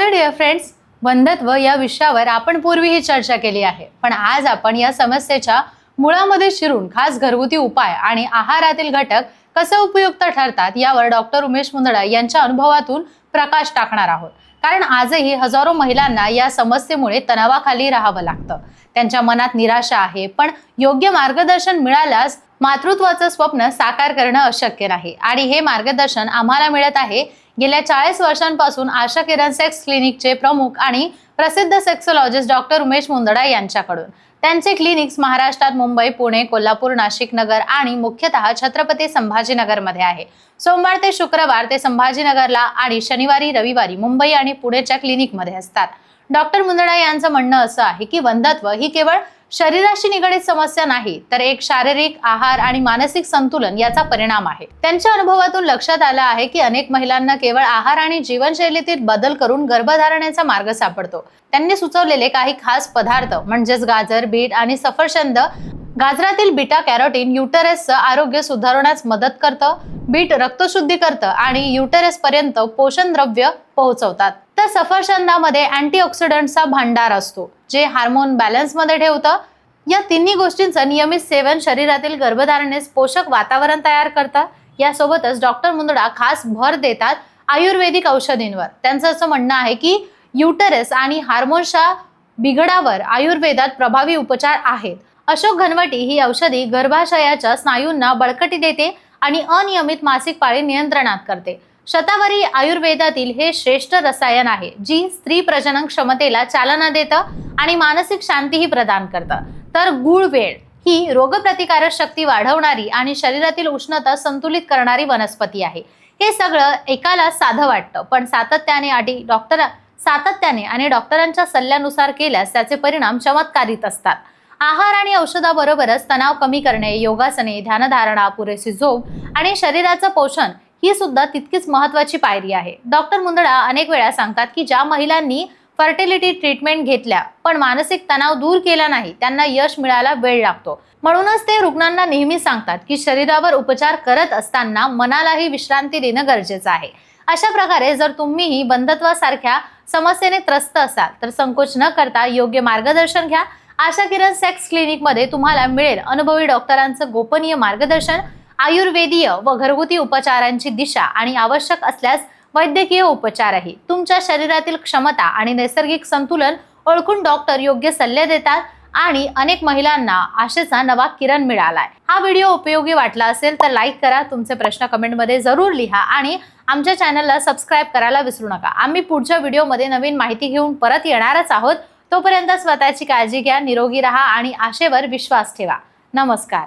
Hello dear friends बंधत्व या विषयावर आपण पूर्वीही चर्चा केली आहे. पण आज आपण या समस्येच्या मुळामध्ये शिरून खास घरगुती उपाय आणि आहारातील घटक कसे उपयुक्त ठरतात यावर डॉक्टर उमेश मुंदडा यांच्या अनुभवातून प्रकाश टाकणार आहोत. कारण आजही हजारो महिलांना या समस्येमुळे तणावाखाली राहावं लागतं. त्यांच्या मनात निराशा आहे पण योग्य मार्गदर्शन मिळाल्यास मातृत्वाचं स्वप्न साकार करणं अशक्य नाही. आणि हे मार्गदर्शन आम्हाला मिळत आहे गेल्या चाळीस वर्षांपासून आशा किरण सेक्स क्लिनिकचे प्रमुख आणि प्रसिद्ध सेक्सोलॉजिस्ट डॉक्टर उमेश मुंदडा यांच्याकडून. त्यांचे क्लिनिक्स महाराष्ट्रात मुंबई पुणे कोल्हापूर नाशिक नगर आणि मुख्यतः छत्रपती संभाजीनगरमध्ये आहे. सोमवार ते शुक्रवार ते संभाजीनगरला आणि शनिवारी रविवारी मुंबई आणि पुणेच्या क्लिनिकमध्ये असतात. डॉक्टर मुंदडा यांचं म्हणणं असं आहे की वंधत्व ही केवळ शरीराशी निगडीत समस्या नाही तर एक शारीरिक आहार आणि मानसिक संतुलन याचा परिणाम आहे. त्यांच्या अनुभवातून लक्षात आलं आहे की अनेक महिलांना केवळ आहार आणि जीवनशैलीतील बदल करून गर्भधारणेचा मार्ग सापडतो. त्यांनी सुचवलेले काही खास पदार्थ म्हणजेच गाजर बीट आणि सफरचंद गाजरातील बीटा कॅरोटीन युटरेसचं आरोग्य सुधारण्यास मदत करतं बीट रक्तशुद्धी करतं आणि युटरेस पर्यंत पोषण द्रव्य पोहोचवतात. तर सफरचंदामध्ये अँटीऑक्सिडंटचा भांडार असतो जे हार्मोन बॅलन्समध्ये ठेवतं. या तिन्ही गोष्टींचं नियमित सेवन शरीरातील गर्भधारणेस पोषक वातावरण तयार करतं. यासोबतच डॉक्टर मुंदडा खास भर देतात आयुर्वेदिक औषधींवर. त्यांचं असं म्हणणं आहे की युटरस आणि हार्मोन्सच्या बिघडावर आयुर्वेदात प्रभावी उपचार आहेत. अशोक घनवटी ही औषधी गर्भाशयाच्या स्नायूंना बळकटी देते आणि अनियमित मासिक पाळी नियंत्रणात करते. शतावरी आयुर्वेदातील हे श्रेष्ठ रसायन आहे. जी स्त्री प्रजनन क्षमतेला चालना देतं आणि मानसिक शांतीही प्रदान करतं. तर गुळ वेळ ही रोगप्रतिकारक शक्ती वाढवणारी आणि शरीरातील उष्णता संतुलित करणारी वनस्पती आहे. हे सगळं एकाला साधं वाटतं. पण सातत्याने आधी डॉक्टर सातत्याने आणि डॉक्टरांच्या सल्ल्यानुसार केल्यास त्याचे परिणाम चमत्कारित असतात. आहार आणि औषधाबरोबरच तणाव कमी करणे योगासने ध्यानधारणा पुरेशी झोप आणि शरीराचं पोषण ही सुद्धा तितकीच महत्वाची पायरी आहे. डॉक्टर मुंदडा अनेक वेळा सांगतात की ज्या महिलांनी फर्टिलिटी ट्रीटमेंट घेतल्या पण मानसिक तणाव दूर केला नाही त्यांना यश मिळायला वेळ लागतो. म्हणूनच ते रुग्णांना नेहमी सांगतात की शरीरावर उपचार करत असताना मनालाही विश्रांती देणं गरजेचं आहे. अशा प्रकारे जर तुम्हीही बंधत्वासारख्या समस्येने त्रस्त असाल तर संकोच न करता योग्य मार्गदर्शन घ्या आशा किरण सेक्स क्लिनिकमध्ये तुम्हाला मिळेल अनुभवी डॉक्टरांचं गोपनीय मार्गदर्शन आयुर्वेदीय व घरगुती उपचारांची दिशा आणि आवश्यक असल्यास वैद्यकीय उपचारही. तुमच्या शरीरातील क्षमता आणि नैसर्गिक संतुलन ओळखून डॉक्टर योग्य सल्ले देतात आणि अनेक महिलांना आशेचा नवा किरण मिळालाय. हा व्हिडिओ उपयोगी वाटला असेल तर लाईक करा तुमचे प्रश्न कमेंटमध्ये जरूर लिहा आणि आमच्या चॅनलला सबस्क्राईब करायला विसरू नका. आम्ही पुढच्या व्हिडिओमध्ये नवीन माहिती घेऊन परत येणारच आहोत. तोपर्यंत स्वतःची काळजी घ्या निरोगी राहा आणि आशेवर विश्वास ठेवा. नमस्कार.